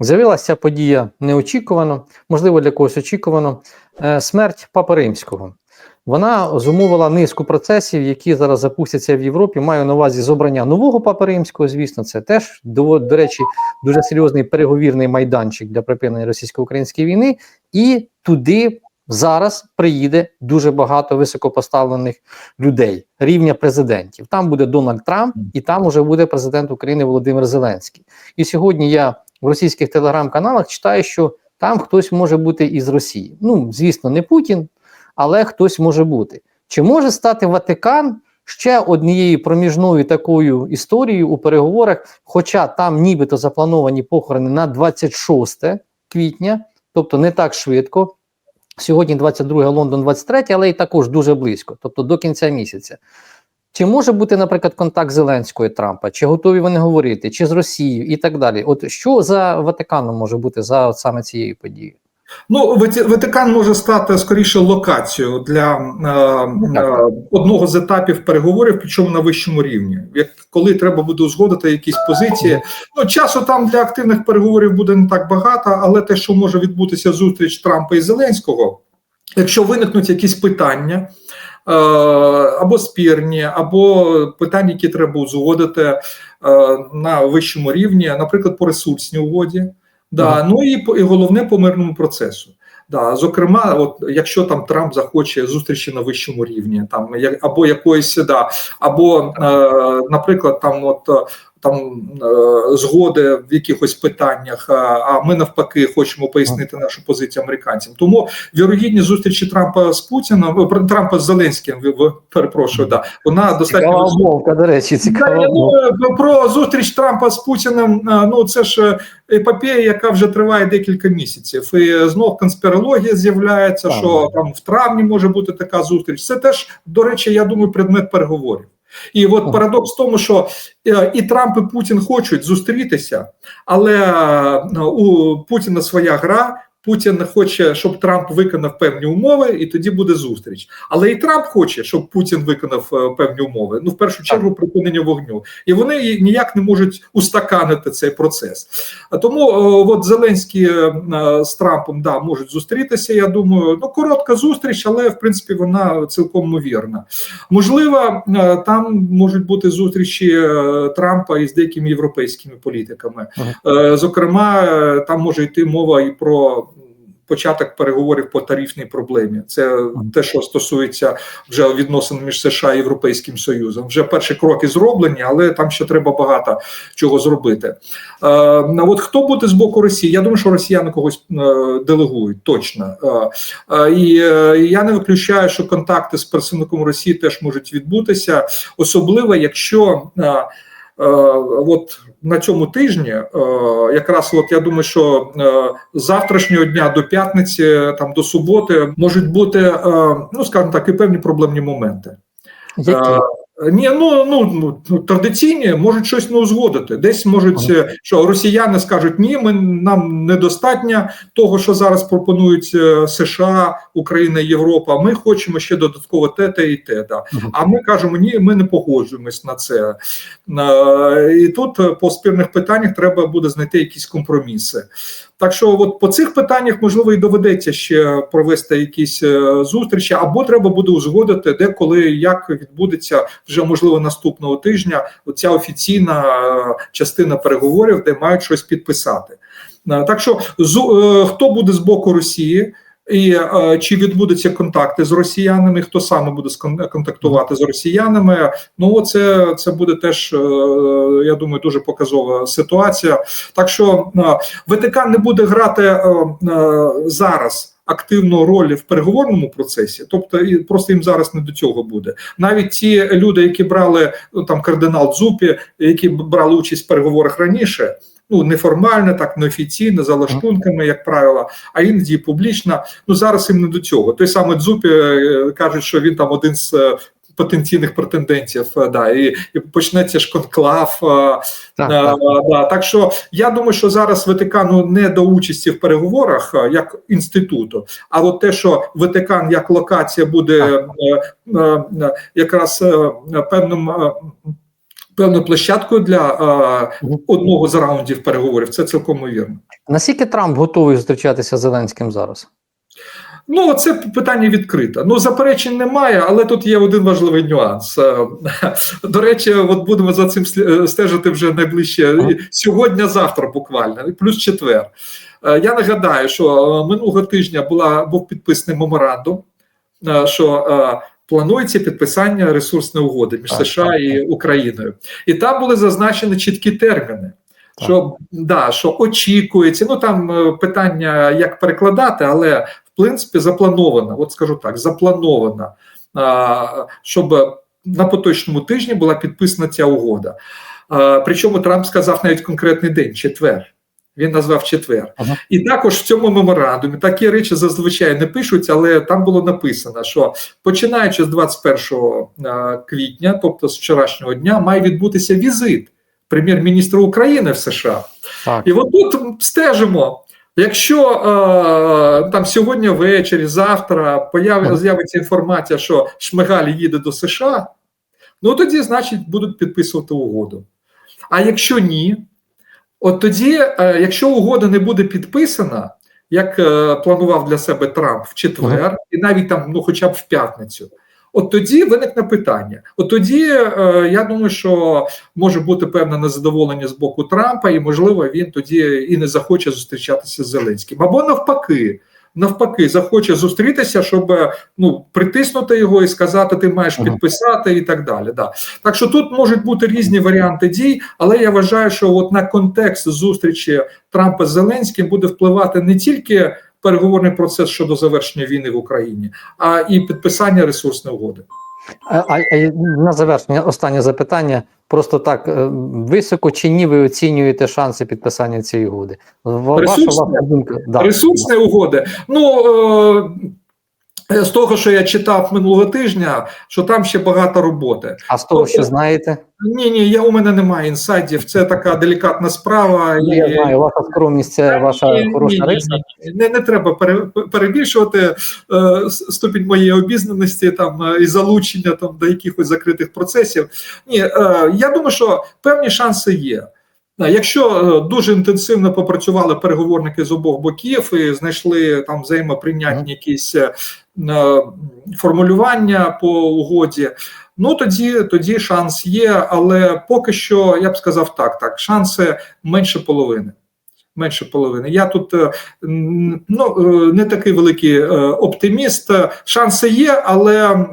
З'явилася подія неочікувано, можливо, для когось очікувано. Е, смерть Папи Римського. Вона зумовила низку процесів, які зараз запустяться в Європі. Маю на увазі зобрання нового Папи Римського. Звісно, це теж до, до речі, дуже серйозний переговірний майданчик для припинення російсько-української війни, і туди зараз приїде дуже багато високопоставлених людей рівня президентів. Там буде Дональд Трамп, і там уже буде президент України Володимир Зеленський. І сьогодні я в російських телеграм-каналах читаю, що там хтось може бути із Росії. Ну, звісно, не Путін, але хтось може бути. Чи може стати Ватикан ще однією проміжною такою історією у переговорах? Хоча там нібито заплановані похорони на 26 квітня, тобто не так швидко. Сьогодні 22 Лондон 23, але і також дуже близько, тобто до кінця місяця. Чи може бути, наприклад, контакт Зеленського і Трампа, чи готові вони говорити, чи з Росією і так далі? От що за Ватиканом може бути за от саме цією подією? Ну, Ватикан може стати скоріше локацією для е, Ну, е, одного з етапів переговорів, причому на вищому рівні. Як коли треба буде узгодити якісь позиції. Ну часу там для активних переговорів буде не так багато, але те, що може відбутися зустріч Трампа і Зеленського, якщо виникнуть якісь питання. е, Або спірні, або питання, які треба узгодити е, на вищому рівні, наприклад, по ресурсній угоді, Да, ну і і головне по мирному процесу. Да, зокрема, от якщо там Трамп захоче зустрічі на вищому рівні, там як або якоїсь да, або, е, наприклад, там от там е, згоди в якихось питаннях, а, а ми навпаки хочемо пояснити нашу позицію американцям. Тому вірогідні зустрічі Трампа з Путіним, е, Трампа з Зеленським, перепрошую, да, вона достатньо Цікава обмовка, до речі, цікава ну, про зустріч Трампа з Путіним. Ну це ж е, епопея, яка вже триває декілька місяців. І знов конспірологія з'являється, що там в травні може бути така зустріч. Це теж, до речі, я думаю, предмет переговорів. І от парадокс в тому, що е, і Трамп, і Путін хочуть зустрітися, але е, у Путіна своя гра. Путін хоче, щоб Трамп виконав певні умови, і тоді буде зустріч. Але і Трамп хоче, щоб Путін виконав е, певні умови. Ну, в першу чергу, припинення вогню. І вони ніяк не можуть устаканити цей процес. А Тому о, от Зеленський е, е, з Трампом да, можуть зустрітися. Я думаю, ну коротка зустріч, але в принципі вона цілком ймовірна. Можливо, е, там можуть бути зустрічі е, Трампа із деякими європейськими політиками. Е, Зокрема, е, там може йти мова і про. Початок переговорів по тарифній проблемі, це те, що стосується вже відносин між США і Європейським Союзом. Вже перші кроки зроблені, але там ще треба багато чого зробити. Е, от хто буде з боку Росії? Я думаю, що росіяни когось е, делегують точно. Е, е, і е, я не виключаю, що контакти з представником Росії теж можуть відбутися, особливо якщо. Е, от на цьому тижні, е, якраз от я думаю, що е, з завтрашнього дня до п'ятниці, там до суботи, можуть бути, е, ну скажімо так, і певні проблемні моменти. Які? Е, Ні, ну, ну ну традиційні можуть щось не узгодити. Десь можуть що росіяни скажуть, ні, ми нам недостатньо того, що зараз пропонують е, США, Україна, Європа. Ми хочемо ще додатково те, те і те. Да. А ми кажемо, ні, ми не погоджуємось на це. Е, І тут по спірних питаннях треба буде знайти якісь компроміси. Так що, от по цих питаннях можливо і доведеться ще провести якісь е, зустрічі, або треба буде узгодити, де коли як відбудеться вже можливо наступного тижня. Оця офіційна е, частина переговорів, де мають щось підписати. Е, Так що хто буде з боку Росії? І е, чи відбудуться контакти з росіянами? Хто саме буде контактувати з росіянами? Ну це, це буде теж, е, я думаю, дуже показова ситуація. Так що е, Ватикан не буде грати зараз активну роль в переговорному процесі, тобто і просто їм зараз не до цього буде. Навіть ті люди, які брали ну, там кардинал Дзупі, які брали участь в переговорах раніше. Ну, неформально, так неофіційно, за лаштунками, як правило, а іноді публічно. Ну зараз їм не до цього. Той самий Дзупі е, каже, що він там один з е, потенційних претендентів. е, Да, і, і почнеться ж конклав. Так, Е, так. да, так що я думаю, що зараз Ватикану не до участі в переговорах як інституту, а от те, що Ватикан як локація буде е, е, е, якраз е, певним. Певною площадкою для е, одного з раундів переговорів. Це цілком вірно. Наскільки Трамп готовий зустрічатися з Зеленським зараз? Ну, це питання відкрите. Ну, заперечень немає, але тут є один важливий нюанс. Е, До речі, от будемо за цим е, стежити вже найближче сьогодні, завтра, буквально, плюс четвер. Е, Я нагадаю, що минулого тижня була був підписаний меморандум, що планується підписання ресурсної угоди між Так, США так, і Україною, і там були зазначені чіткі терміни. Так. Що да, що очікується, ну там е, питання як перекладати, але в принципі заплановано. От скажу так, заплановано, а, щоб на поточному тижні була підписана ця угода. А, Причому Трамп сказав навіть конкретний день четвер. Він назвав четвер. Ага. І також в цьому меморандумі такі речі зазвичай не пишуться, але там було написано, що починаючи з 21 е, квітня, тобто з вчорашнього дня, має відбутися візит прем'єр-міністра України в США. Так. І от тут стежимо. Якщо е, там сьогодні ввечері, завтра появи, з'явиться інформація, що Шмигаль їде до США, ну тоді, значить, будуть підписувати угоду. А якщо ні, от тоді, е, якщо угода не буде підписана, як е, планував для себе Трамп в четвер, і навіть там, ну, хоча б в п'ятницю, от тоді виникне питання. От тоді е, я думаю, що може бути певне незадоволення з боку Трампа, і можливо він тоді і не захоче зустрічатися з Зеленським. Або навпаки, навпаки, захоче зустрітися, щоб ну притиснути його і сказати, ти маєш підписати і так далі. Да. Так що тут можуть бути різні варіанти дій, але я вважаю, що от на контекст зустрічі Трампа з Зеленським буде впливати не тільки переговорний процес щодо завершення війни в Україні, а і підписання ресурсної угоди. А, а, а на завершення останнє запитання. Просто так е, високо чи ні ви оцінюєте шанси підписання цієї угоди? Ваша ваша думка. Да. Ресурсні угоди. Ну е, з того, що я читав минулого тижня, що там ще багато роботи. А з того, що знаєте, Ні, ні, я у мене немає інсайдів. Це така делікатна справа. Ну, і- я знаю, ваша скромність це ваша Ні, хороша ні, риса. ні, ні. Не, не треба пере- перебільшувати е, ступінь моєї обізнаності там е, і залучення там до якихось закритих процесів. Ні, е, я думаю, що певні шанси є. Якщо е, дуже інтенсивно попрацювали переговорники з обох боків і знайшли там взаємоприйнятні якісь е, е, формулювання по угоді, ну тоді, тоді шанс є, але поки що я б сказав так: так, шанси менше половини. Менше половини. Я тут е, ну, е, не такий великий е, оптиміст. Шанси є, але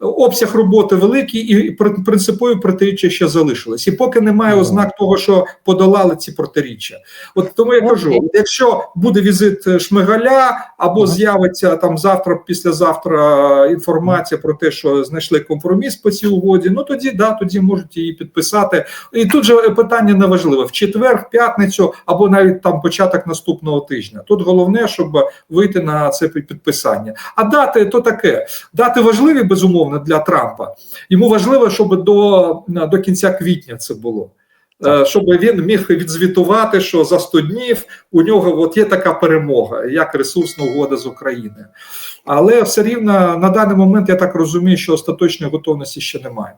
обсяг роботи великий і пр- принципові протиріччя ще залишились. І поки немає ознак того, що подолали ці протиріччя. От тому я кажу: якщо буде візит Шмигаля, або з'явиться там завтра, післязавтра інформація про те, що знайшли компроміс по цій угоді, ну тоді да, тоді можуть її підписати. І тут же питання не важливе: в четвер, в п'ятницю або навіть там початок наступного тижня. Тут головне, щоб вийти на це підписання. А дати то таке. Дати важливі безумовно для Трампа. Йому важливо, щоб до, до кінця квітня це було. Е, Щоб він міг відзвітувати, що за 100 днів у нього от є така перемога, як ресурсна угода з Україною. Але все рівно на даний момент я так розумію, що остаточної готовності ще немає.